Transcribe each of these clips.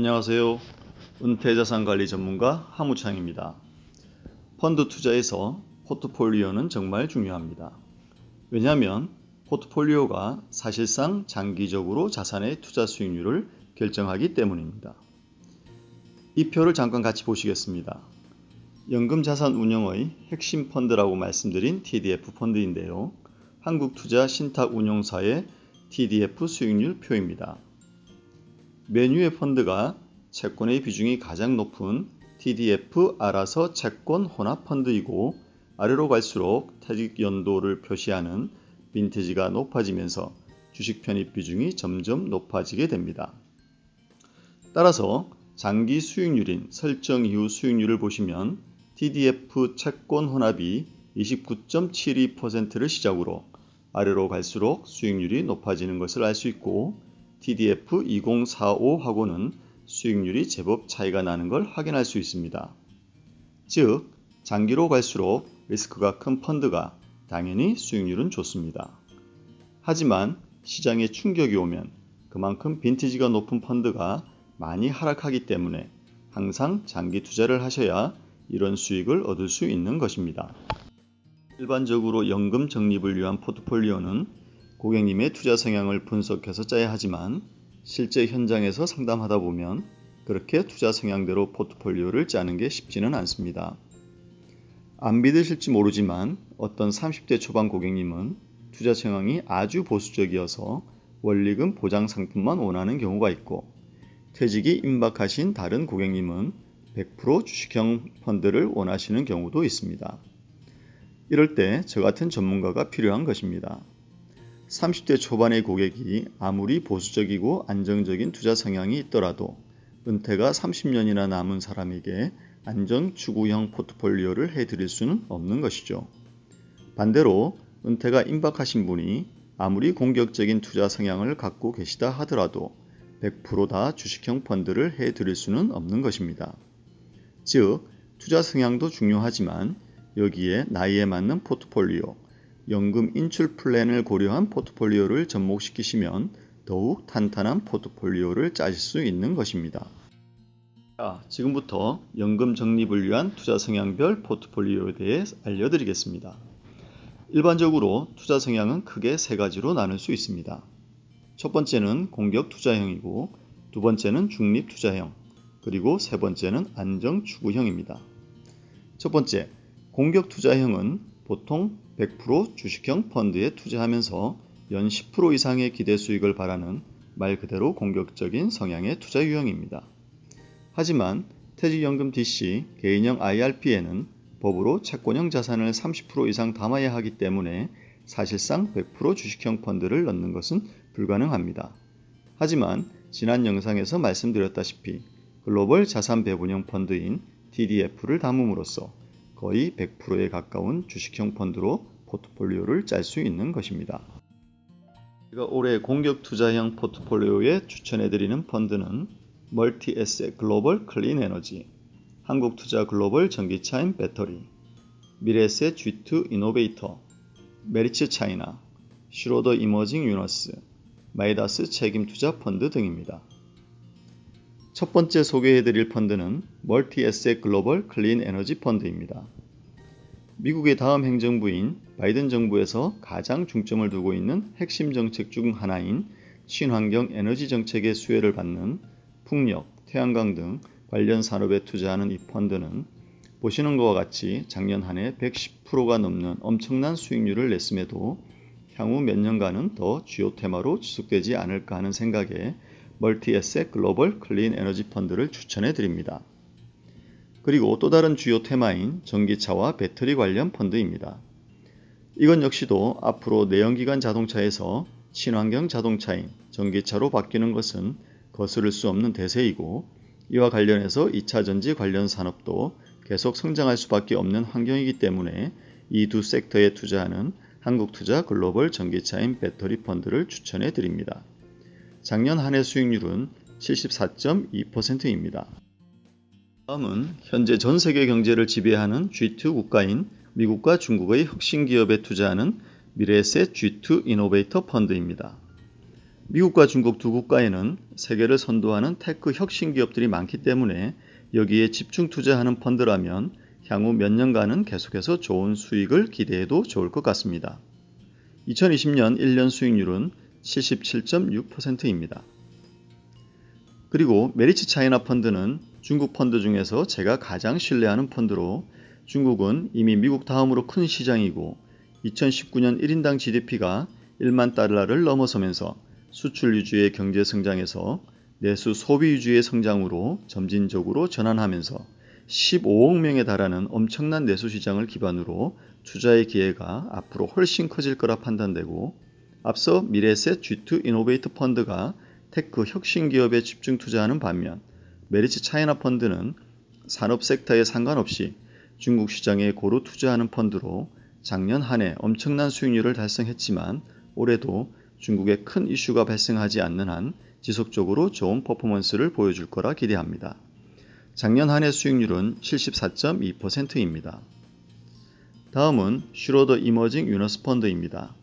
안녕하세요. 은퇴자산 관리 전문가 하무창입니다. 펀드 투자에서 포트폴리오는 정말 중요합니다. 왜냐하면 포트폴리오가 사실상 장기적으로 자산의 투자 수익률을 결정하기 때문입니다. 이 표를 잠깐 같이 보시겠습니다. 연금자산운용의 핵심 펀드라고 말씀드린 TDF 펀드인데요. 한국투자신탁운용사의 TDF 수익률 표입니다. 메뉴의 펀드가 채권의 비중이 가장 높은 TDF 알아서 채권 혼합 펀드이고 아래로 갈수록 퇴직 연도를 표시하는 빈티지가 높아지면서 주식 편입 비중이 점점 높아지게 됩니다. 따라서 장기 수익률인 설정 이후 수익률을 보시면 TDF 채권 혼합이 29.72%를 시작으로 아래로 갈수록 수익률이 높아지는 것을 알 수 있고 TDF 2045하고는 수익률이 제법 차이가 나는 걸 확인할 수 있습니다. 즉, 장기로 갈수록 리스크가 큰 펀드가 당연히 수익률은 좋습니다. 하지만 시장에 충격이 오면 그만큼 빈티지가 높은 펀드가 많이 하락하기 때문에 항상 장기 투자를 하셔야 이런 수익을 얻을 수 있는 것입니다. 일반적으로 연금 적립을 위한 포트폴리오는 고객님의 투자 성향을 분석해서 짜야 하지만 실제 현장에서 상담하다 보면 그렇게 투자 성향대로 포트폴리오를 짜는 게 쉽지는 않습니다. 안 믿으실지 모르지만 어떤 30대 초반 고객님은 투자 성향이 아주 보수적이어서 원리금 보장 상품만 원하는 경우가 있고 퇴직이 임박하신 다른 고객님은 100% 주식형 펀드를 원하시는 경우도 있습니다. 이럴 때 저 같은 전문가가 필요한 것입니다. 30대 초반의 고객이 아무리 보수적이고 안정적인 투자 성향이 있더라도 은퇴가 30년이나 남은 사람에게 안전 추구형 포트폴리오를 해드릴 수는 없는 것이죠. 반대로 은퇴가 임박하신 분이 아무리 공격적인 투자 성향을 갖고 계시다 하더라도 100%다 주식형 펀드를 해드릴 수는 없는 것입니다. 즉, 투자 성향도 중요하지만 여기에 나이에 맞는 포트폴리오, 연금 인출 플랜을 고려한 포트폴리오를 접목시키시면 더욱 탄탄한 포트폴리오를 짜실 수 있는 것입니다. 자, 지금부터 연금 적립을 위한 투자 성향별 포트폴리오에 대해 알려드리겠습니다. 일반적으로 투자 성향은 크게 세 가지로 나눌 수 있습니다. 첫 번째는 공격 투자형이고 두 번째는 중립 투자형 그리고 세 번째는 안정 추구형입니다. 첫 번째, 공격 투자형은 보통 100% 주식형 펀드에 투자하면서 연 10% 이상의 기대 수익을 바라는 말 그대로 공격적인 성향의 투자 유형입니다. 하지만 퇴직연금 DC 개인형 IRP에는 법으로 채권형 자산을 30% 이상 담아야 하기 때문에 사실상 100% 주식형 펀드를 넣는 것은 불가능합니다. 하지만 지난 영상에서 말씀드렸다시피 글로벌 자산 배분형 펀드인 TDF를 담음으로써 거의 100%에 가까운 주식형 펀드로 포트폴리오를 짤 수 있는 것입니다. 제가 올해 공격 투자형 포트폴리오에 추천해드리는 펀드는 멀티 에셋 글로벌 클린 에너지, 한국 투자 글로벌 전기차인 배터리, 미래에셋 G2 이노베이터, 메리츠 차이나, 슈로더 이머징 유너스, 마이다스 책임 투자 펀드 등입니다. 첫 번째 소개해드릴 펀드는 멀티 에셋 글로벌 클린 에너지 펀드입니다. 미국의 다음 행정부인 바이든 정부에서 가장 중점을 두고 있는 핵심 정책 중 하나인 친환경 에너지 정책의 수혜를 받는 풍력, 태양광 등 관련 산업에 투자하는 이 펀드는 보시는 것과 같이 작년 한 해 110%가 넘는 엄청난 수익률을 냈음에도 향후 몇 년간은 더 주요 테마로 지속되지 않을까 하는 생각에 멀티 에셋 글로벌 클린 에너지 펀드를 추천해 드립니다. 그리고 또 다른 주요 테마인 전기차와 배터리 관련 펀드입니다. 이건 역시도 앞으로 내연기관 자동차에서 친환경 자동차인 전기차로 바뀌는 것은 거스를 수 없는 대세이고 이와 관련해서 2차 전지 관련 산업도 계속 성장할 수밖에 없는 환경이기 때문에 이 두 섹터에 투자하는 한국투자 글로벌 전기차인 배터리 펀드를 추천해 드립니다. 작년 한 해 수익률은 74.2%입니다. 다음은 현재 전 세계 경제를 지배하는 G2 국가인 미국과 중국의 혁신 기업에 투자하는 미래에셋 G2 이노베이터 펀드입니다. 미국과 중국 두 국가에는 세계를 선도하는 테크 혁신 기업들이 많기 때문에 여기에 집중 투자하는 펀드라면 향후 몇 년간은 계속해서 좋은 수익을 기대해도 좋을 것 같습니다. 2020년 1년 수익률은 77.6%입니다. 그리고 메리츠 차이나 펀드는 중국 펀드 중에서 제가 가장 신뢰하는 펀드로 중국은 이미 미국 다음으로 큰 시장이고 2019년 1인당 GDP가 1만 달러를 넘어서면서 수출 위주의 경제 성장에서 내수 소비 위주의 성장으로 점진적으로 전환하면서 15억 명에 달하는 엄청난 내수 시장을 기반으로 투자의 기회가 앞으로 훨씬 커질 거라 판단되고 앞서 미래셋 G2 이노베이트 펀드가 테크 혁신 기업에 집중 투자하는 반면 메리츠 차이나 펀드는 산업 섹터에 상관없이 중국 시장에 고루 투자하는 펀드로 작년 한 해 엄청난 수익률을 달성했지만 올해도 중국에 큰 이슈가 발생하지 않는 한 지속적으로 좋은 퍼포먼스를 보여줄 거라 기대합니다. 작년 한 해 수익률은 74.2%입니다. 다음은 슈로더 이머징 유너스 펀드입니다.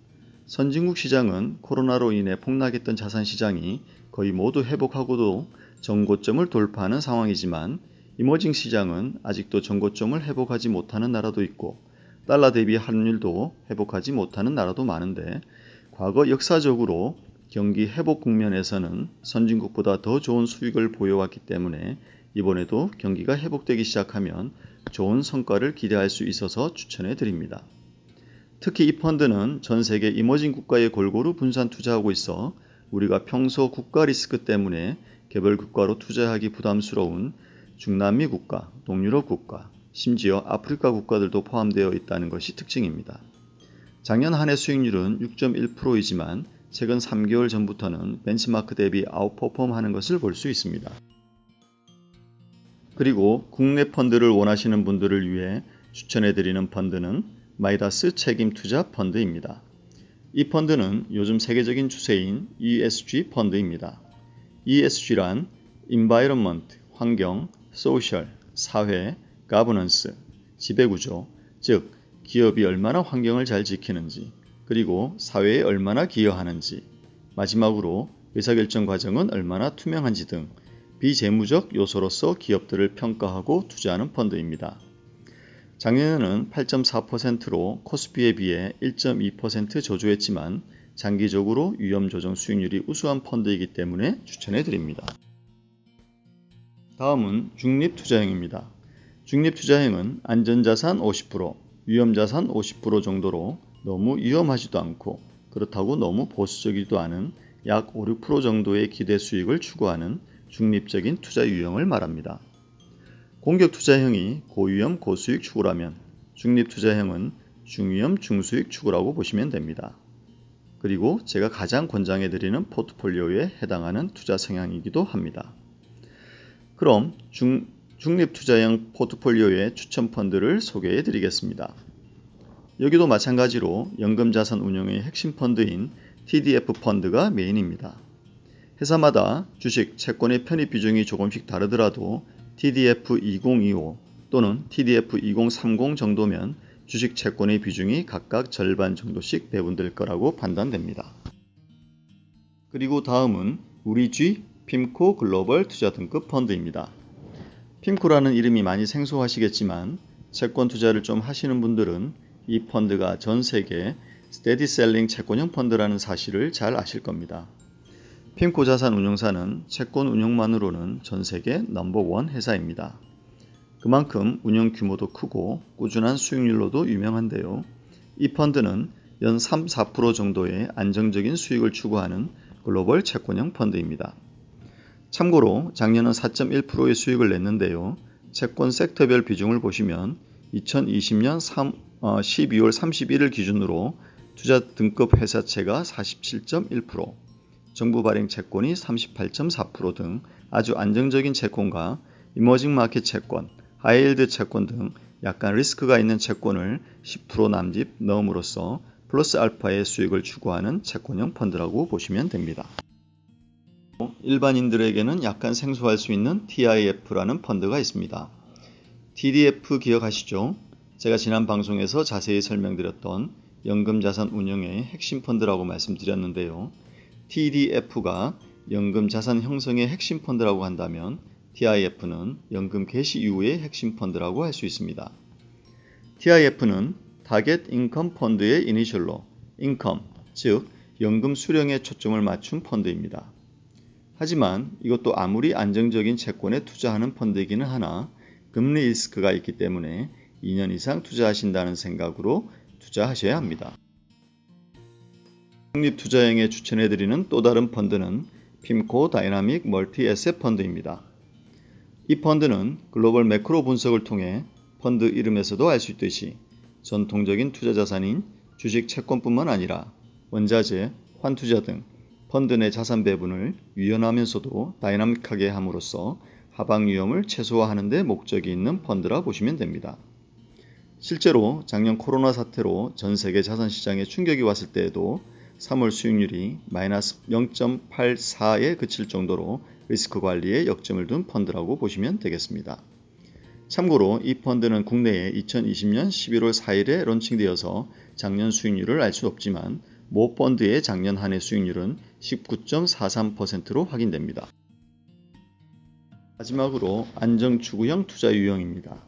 선진국 시장은 코로나로 인해 폭락했던 자산 시장이 거의 모두 회복하고도 정고점을 돌파하는 상황이지만 이머징 시장은 아직도 정고점을 회복하지 못하는 나라도 있고 달러 대비 환율도 회복하지 못하는 나라도 많은데 과거 역사적으로 경기 회복 국면에서는 선진국보다 더 좋은 수익을 보여왔기 때문에 이번에도 경기가 회복되기 시작하면 좋은 성과를 기대할 수 있어서 추천해 드립니다. 특히 이 펀드는 전 세계 이머징 국가에 골고루 분산 투자하고 있어 우리가 평소 국가 리스크 때문에 개별 국가로 투자하기 부담스러운 중남미 국가, 동유럽 국가, 심지어 아프리카 국가들도 포함되어 있다는 것이 특징입니다. 작년 한 해 수익률은 6.1%이지만 최근 3개월 전부터는 벤치마크 대비 아웃퍼폼 하는 것을 볼 수 있습니다. 그리고 국내 펀드를 원하시는 분들을 위해 추천해드리는 펀드는 마이다스 책임 투자 펀드입니다. 이 펀드는 요즘 세계적인 추세인 ESG 펀드입니다. ESG란 Environment, 환경, Social, 사회, Governance, 지배구조, 즉 기업이 얼마나 환경을 잘 지키는지, 그리고 사회에 얼마나 기여하는지, 마지막으로 의사결정 과정은 얼마나 투명한지 등 비재무적 요소로서 기업들을 평가하고 투자하는 펀드입니다. 작년에는 8.4%로 코스피에 비해 1.2% 저조했지만 장기적으로 위험 조정 수익률이 우수한 펀드이기 때문에 추천해 드립니다. 다음은 중립투자형입니다. 중립투자형은 안전자산 50%, 위험자산 50% 정도로 너무 위험하지도 않고 그렇다고 너무 보수적이지도 않은 약 5, 6% 정도의 기대 수익을 추구하는 중립적인 투자 유형을 말합니다. 공격 투자형이 고위험 고수익 추구라면 중립 투자형은 중위험 중수익 추구라고 보시면 됩니다. 그리고 제가 가장 권장해 드리는 포트폴리오에 해당하는 투자 성향이기도 합니다. 그럼 중, 중립 투자형 포트폴리오의 추천 펀드를 소개해 드리겠습니다. 여기도 마찬가지로 연금 자산 운용의 핵심 펀드인 TDF 펀드가 메인입니다. 회사마다 주식, 채권의 편입 비중이 조금씩 다르더라도 TDF 2025 또는 TDF 2030 정도면 주식 채권의 비중이 각각 절반 정도씩 배분될 거라고 판단됩니다. 그리고 다음은 우리쥐 핌코 글로벌 투자 등급 펀드입니다. 핌코라는 이름이 많이 생소하시겠지만 채권 투자를 좀 하시는 분들은 이 펀드가 전 세계 스테디셀링 채권형 펀드라는 사실을 잘 아실 겁니다. 핑코 자산 운용사는 채권 운용만으로는 전 세계 넘버원 회사입니다. 그만큼 운영 규모도 크고 꾸준한 수익률로도 유명한데요. 이 펀드는 연 3, 4% 정도의 안정적인 수익을 추구하는 글로벌 채권형 펀드입니다. 참고로 작년은 4.1%의 수익을 냈는데요. 채권 섹터별 비중을 보시면 2020년 3, 어, 12월 31일 기준으로 투자 등급 회사채가 47.1%, 정부 발행 채권이 38.4%등 아주 안정적인 채권과 이머징 마켓 채권, 하이힐드 채권 등 약간 리스크가 있는 채권을 10% 남짓 넣음으로써 플러스 알파의 수익을 추구하는 채권형 펀드라고 보시면 됩니다. 일반인들에게는 약간 생소할 수 있는 TIF라는 펀드가 있습니다. TDF 기억하시죠? 제가 지난 방송에서 자세히 설명드렸던 연금자산 운용의 핵심 펀드라고 말씀드렸는데요. TDF가 연금 자산 형성의 핵심 펀드라고 한다면 TIF는 연금 개시 이후의 핵심 펀드라고 할 수 있습니다. TIF는 타겟 인컴 펀드의 이니셜로 인컴, 즉 연금 수령에 초점을 맞춘 펀드입니다. 하지만 이것도 아무리 안정적인 채권에 투자하는 펀드이기는 하나 금리 리스크가 있기 때문에 2년 이상 투자하신다는 생각으로 투자하셔야 합니다. 독립투자형에 추천해드리는 또 다른 펀드는 핌코 다이나믹 멀티 에셋 펀드입니다. 이 펀드는 글로벌 매크로 분석을 통해 펀드 이름에서도 알 수 있듯이 전통적인 투자 자산인 주식 채권뿐만 아니라 원자재, 환투자 등 펀드 내 자산 배분을 유연하면서도 다이나믹하게 함으로써 하방 위험을 최소화하는 데 목적이 있는 펀드라 보시면 됩니다. 실제로 작년 코로나 사태로 전 세계 자산 시장에 충격이 왔을 때에도 3월 수익률이 마이너스 0.84에 그칠 정도로 리스크 관리에 역점을 둔 펀드라고 보시면 되겠습니다. 참고로 이 펀드는 국내에 2020년 11월 4일에 론칭되어서 작년 수익률을 알 수 없지만 모 펀드의 작년 한 해 수익률은 19.43%로 확인됩니다. 마지막으로 안정추구형 투자 유형입니다.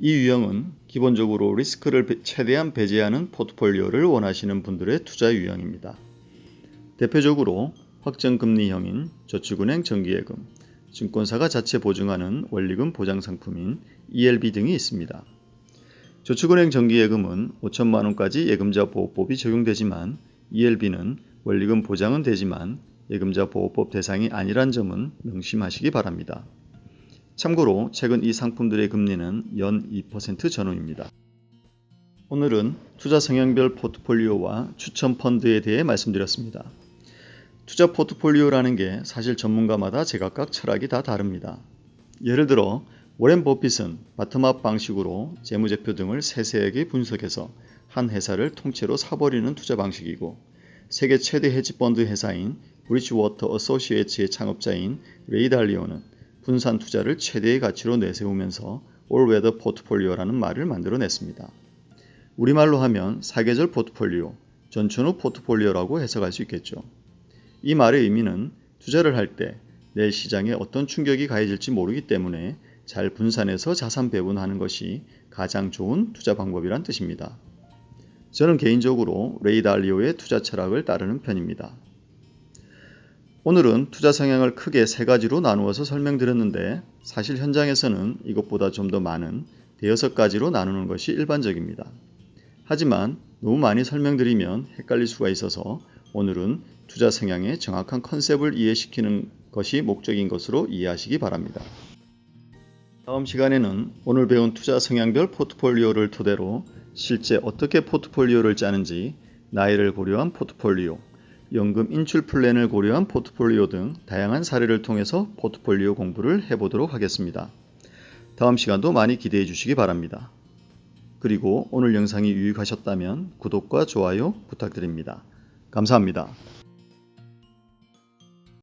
이 유형은 기본적으로 리스크를 최대한 배제하는 포트폴리오를 원하시는 분들의 투자 유형입니다. 대표적으로 확정금리형인 저축은행 정기예금, 증권사가 자체 보증하는 원리금 보장 상품인 ELB 등이 있습니다. 저축은행 정기예금은 5천만 원까지 예금자 보호법이 적용되지만 ELB는 원리금 보장은 되지만 예금자 보호법 대상이 아니란 점은 명심하시기 바랍니다. 참고로 최근 이 상품들의 금리는 연 2% 전후입니다. 오늘은 투자 성향별 포트폴리오와 추천 펀드에 대해 말씀드렸습니다. 투자 포트폴리오라는 게 사실 전문가마다 제각각 철학이 다 다릅니다. 예를 들어 워렌 버핏은 바텀업 방식으로 재무제표 등을 세세하게 분석해서 한 회사를 통째로 사버리는 투자 방식이고 세계 최대 헤지펀드 회사인 브리지워터 어소시에이츠의 창업자인 레이 달리오는 분산 투자를 최대의 가치로 내세우면서 올웨더 포트폴리오라는 말을 만들어냈습니다. 우리말로 하면 사계절 포트폴리오, 전천후 포트폴리오라고 해석할 수 있겠죠. 이 말의 의미는 투자를 할 때 내일 시장에 어떤 충격이 가해질지 모르기 때문에 잘 분산해서 자산 배분하는 것이 가장 좋은 투자 방법이란 뜻입니다. 저는 개인적으로 레이 달리오의 투자 철학을 따르는 편입니다. 오늘은 투자 성향을 크게 세 가지로 나누어서 설명드렸는데 사실 현장에서는 이것보다 좀 더 많은 대여섯 가지로 나누는 것이 일반적입니다. 하지만 너무 많이 설명드리면 헷갈릴 수가 있어서 오늘은 투자 성향의 정확한 컨셉을 이해시키는 것이 목적인 것으로 이해하시기 바랍니다. 다음 시간에는 오늘 배운 투자 성향별 포트폴리오를 토대로 실제 어떻게 포트폴리오를 짜는지 나이를 고려한 포트폴리오, 연금 인출 플랜을 고려한 포트폴리오 등 다양한 사례를 통해서 포트폴리오 공부를 해보도록 하겠습니다. 다음 시간도 많이 기대해 주시기 바랍니다. 그리고 오늘 영상이 유익하셨다면 구독과 좋아요 부탁드립니다. 감사합니다.